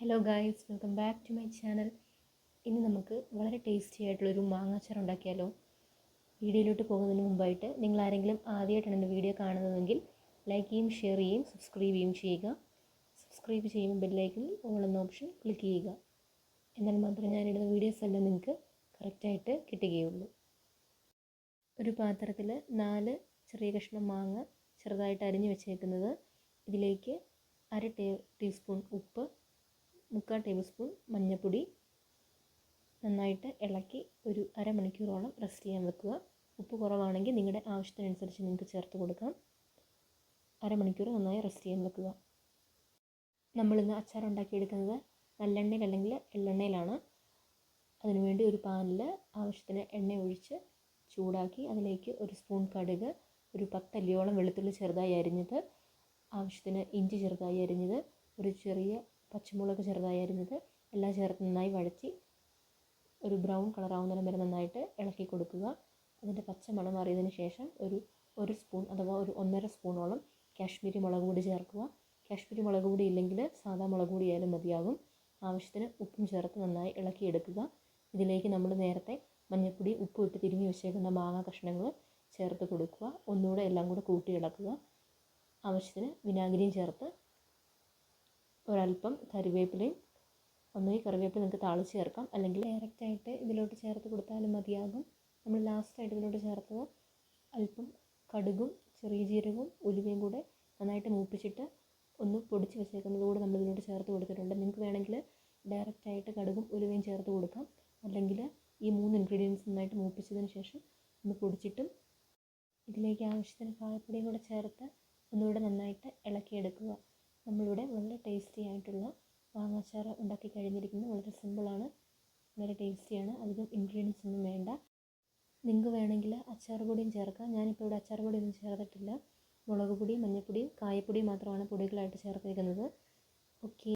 Hello guys welcome back to my channel ഇന്ന് നമുക്ക് വളരെ ടേസ്റ്റി ആയിട്ടുള്ളൊരു മാങ്ങാച്ചാർ ഉണ്ടാക്കിയാലോ? വീഡിയോയിലോട്ട് പോകുന്നതിന് മുമ്പായിട്ട് നിങ്ങൾ ആരെങ്കിലും ആദ്യമായിട്ടാണ് എന്റെ വീഡിയോ കാണുന്നതെങ്കിൽ ലൈക്ക് ചെയ്യും ഷെയർ ചെയ്യും സബ്സ്ക്രൈബ് ചെയ്യും ചെയ്യുക. സബ്സ്ക്രൈബ് ചെയ്യുമ്പോൾ ബെല്ലൈക്കിൽ ഓൾ എന്ന ഓപ്ഷൻ ക്ലിക്ക് ചെയ്യുക. എന്നാൽ മാത്രമേ ഞാനിടുന്ന വീഡിയോസ് എല്ലാം നിങ്ങൾക്ക് കറക്റ്റായിട്ട് കിട്ടുകയുള്ളൂ. ഒരു പാത്രത്തിൽ നാല് ചെറിയ കഷ്ണം മാങ്ങ ചെറുതായിട്ട് അരിഞ്ഞ് വെച്ചേക്കുന്നത്. ഇതിലേക്ക് അര ടേ ടീസ്പൂൺ ഉപ്പ് മുക്കാൽ ടേബിൾ സ്പൂൺ മഞ്ഞൾപ്പൊടി നന്നായിട്ട് ഇളക്കി ഒരു അരമണിക്കൂറോളം റെസ്റ്റ് ചെയ്യാൻ വെക്കുക. ഉപ്പ് കുറവാണെങ്കിൽ നിങ്ങളുടെ ആവശ്യത്തിനനുസരിച്ച് നിങ്ങൾക്ക് ചേർത്ത് കൊടുക്കാം. അരമണിക്കൂർ നന്നായി റെസ്റ്റ് ചെയ്യാൻ വെക്കുക. നമ്മളിന്ന് അച്ചാർ ഉണ്ടാക്കിയെടുക്കുന്നത് നല്ലെണ്ണയിൽ അല്ലെങ്കിൽ എള്ളെണ്ണയിലാണ്. അതിനുവേണ്ടി ഒരു പാനിൽ ആവശ്യത്തിന് എണ്ണ ഒഴിച്ച് ചൂടാക്കി അതിലേക്ക് ഒരു സ്പൂൺ കടുക് ഒരു പത്തല്ലിയോളം വെളുത്തുള്ളി ചെറുതായി അരിഞ്ഞത് ആവശ്യത്തിന് ഇഞ്ചി ചെറുതായി അരിഞ്ഞത് ഒരു ചെറിയ പച്ചമുളക് ചെറുതായി അരിഞ്ഞത് എല്ലാം ചേർത്ത് നന്നായി വഴറ്റി ഒരു ബ്രൗൺ കളറാവുന്നതിന് വരെ നന്നായിട്ട് ഇളക്കി കൊടുക്കുക. അതിന്റെ പച്ച മണം മാറിയതിന് ശേഷം ഒരു ഒരു സ്പൂൺ അഥവാ ഒരു ഒന്നര സ്പൂണോളം കാശ്മീരി മുളക് പൊടി ചേർക്കുക. കാശ്മീരി മുളക് പൊടി ഇല്ലെങ്കിൽ സാധാ മുളക് പൊടി ആയാലും മതിയാകും. ആവശ്യത്തിന് ഉപ്പും ചേർത്ത് നന്നായി ഇളക്കിയെടുക്കുക ഇതിലേക്ക് നമ്മൾ നേരത്തെ മഞ്ഞൾപ്പൊടി ഉപ്പ് ഇട്ട് തിരുമ്മി വെച്ചേക്കുന്ന മാങ്ങ കഷ്ണങ്ങൾ ചേർത്ത് കൊടുക്കുക. ഒന്നുകൂടെ എല്ലാം കൂടെ കൂട്ടി ഇളക്കുക. ആവശ്യത്തിന് വിനാഗിരിയും ചേർത്ത് ഒരല്പം കറിവേപ്പിലയും ഒന്നുകിൽ കറിവേപ്പില നിങ്ങൾക്ക് താളിച്ച് ചേർക്കാം. അല്ലെങ്കിൽ ഡയറക്റ്റായിട്ട് ഇതിലോട്ട് ചേർത്ത് കൊടുത്താലും മതിയാകും. നമ്മൾ ലാസ്റ്റായിട്ട് ഇതിലോട്ട് ചേർത്തത് അല്പം കടുകും ചെറിയ ജീരകവും ഉലുവയും കൂടെ നന്നായിട്ട് മൂപ്പിച്ചിട്ട് ഒന്ന് പൊടിച്ച് വെച്ചേക്കുന്നത് കൂടെ നമ്മൾ ഇതിലോട്ട് ചേർത്ത് കൊടുത്തിട്ടുണ്ട്. നിങ്ങൾക്ക് വേണമെങ്കിൽ ഡയറക്റ്റായിട്ട് കടുകും ഉലുവയും ചേർത്ത് കൊടുക്കാം. അല്ലെങ്കിൽ ഈ മൂന്ന് ഇൻഗ്രീഡിയൻസ് നന്നായിട്ട് മൂപ്പിച്ചതിന് ശേഷം ഒന്ന് പൊടിച്ചിട്ടും ഇതിലേക്ക് ആവശ്യത്തിന് കായപ്പൊടിയും കൂടെ ചേർത്ത് ഒന്നുകൂടെ നന്നായിട്ട് ഇളക്കിയെടുക്കുക. നമ്മളിവിടെ വളരെ ടേസ്റ്റി ആയിട്ടുള്ള മാങ്ങാച്ചാർ ഉണ്ടാക്കി കഴിഞ്ഞിരിക്കുന്നു വളരെ സിമ്പിളാണ് വളരെ ടേസ്റ്റിയാണ് അധികം ഇൻഗ്രീഡിയൻസ് ഒന്നും വേണ്ട. നിങ്ങൾക്ക് വേണമെങ്കിൽ അച്ചാർ പൊടിയും ചേർക്കാം. ഞാനിപ്പോൾ ഇവിടെ അച്ചാർ പൊടി ഒന്നും ചേർത്തിട്ടില്ല. മുളക് പൊടി മഞ്ഞൾപ്പൊടി കായപ്പൊടി മാത്രമാണ് പൊടികളായിട്ട് ചേർത്തിരിക്കുന്നത്. ഓക്കെ